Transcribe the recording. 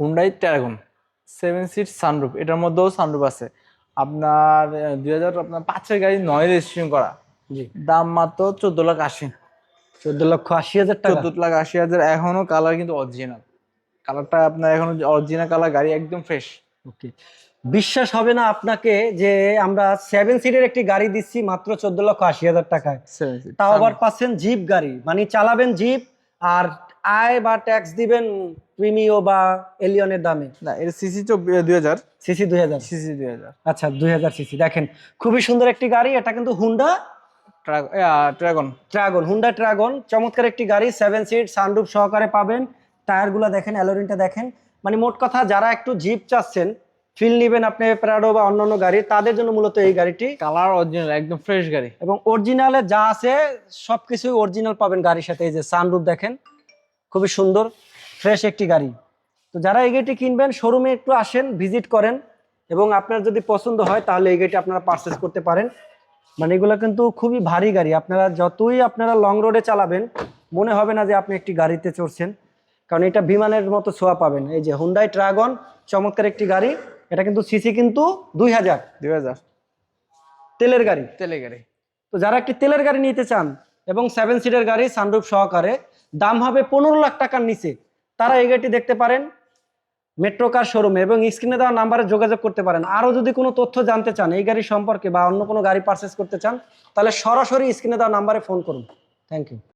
Hyundai Tarragon seven seat sunroof এটার মধ্যেও sunroof আছে। আপনার দুই হাজার আপনার পাঁচের গাড়ি নয় রেজিস্ট্রেশন করা। দাম মাত্র চোদ্দ লাখ আশি। চোদ্দ লক্ষ আশি হাজার টাকা। চোদ্দ লাখ আশি হাজার এখনও কালার কিন্তু অরিজিনাল কালারটা আপনার এখনও অরিজিনাল কালার গাড়ি একদম ফ্রেশ ওকে। বিশ্বাস হবে না আপনাকে যে আমরা সেভেন সিটের একটি গাড়ি দিচ্ছি মাত্র চোদ্দ লক্ষ আশি হাজার টাকায়। তাও আবার পাচ্ছেন জিপ গাড়ি। মানে চালাবেন জিপ আর আয় বা ট্যাক্স দিবেন প্রিমিও বা এলিয়নের দামে? না এটা সিসি দুই হাজার। সিসি দুই হাজার। সিসি দুই হাজার। আচ্ছা দুই হাজার সিসি দেখেন খুবই সুন্দর একটি গাড়ি এটা কিন্তু হুন্ডা ট্রাগন ড্রাগন হুন্ডা ড্রাগন চমৎকার একটি গাড়ি সেভেন সিট সানরুফ সহকারে পাবেন। টায়ারগুলো দেখেন অ্যালোরিনটা দেখেন। মানে মোট কথা যারা একটু জিপ চাচ্ছেন ফিল নেবেন আপনি প্রাডো বা অন্যান্য গাড়ি তাদের জন্য মূলত এই গাড়িটি। কালার অরিজিনাল একদম ফ্রেশ গাড়ি। এবং অরিজিনালে যা আছে সব কিছুই অরিজিনাল পাবেন গাড়ির সাথে। এই যে সানরুফ দেখেন খুবই সুন্দর। ফ্রেশ একটি গাড়ি। তো যারা এই গাড়িটি কিনবেন শোরুমে একটু আসেন ভিজিট করেন এবং আপনার যদি পছন্দ হয় তাহলে এই গাড়িটি আপনারা পারচেস করতে পারেন। মানে এগুলো কিন্তু খুবই ভারী গাড়ি। আপনারা যতই আপনারা লং রোডে চালাবেন মনে হবে না যে আপনি একটি গাড়িতে চড়ছেন। কারণ এটা বিমানের মতো ছোঁয়া পাবেন। এই যে হুন্ডাই ড্রাগন চমৎকার একটি গাড়ি। এটা কিন্তু সিসি কিন্তু দুই হাজার। দুই হাজার। তেলের গাড়ি। তেলের গাড়ি। তো যারা একটি তেলের গাড়ি নিতে চান এবং সেভেন সিটের গাড়ি সানরুফ সহকারে দাম হবে পনেরো লাখ টাকার নিচে। তারা এই গাড়িটি দেখতে পারেন মেট্রো কার শোরুমে এবং স্ক্রিনে দেওয়া নাম্বারে যোগাযোগ করতে পারেন। আরও যদি কোনো তথ্য জানতে চান এই গাড়ি সম্পর্কে বা অন্য কোনো গাড়ি পারচেস করতে চান, তাহলে সরাসরি স্ক্রিনে দেওয়া নাম্বারে ফোন করুন। Thank you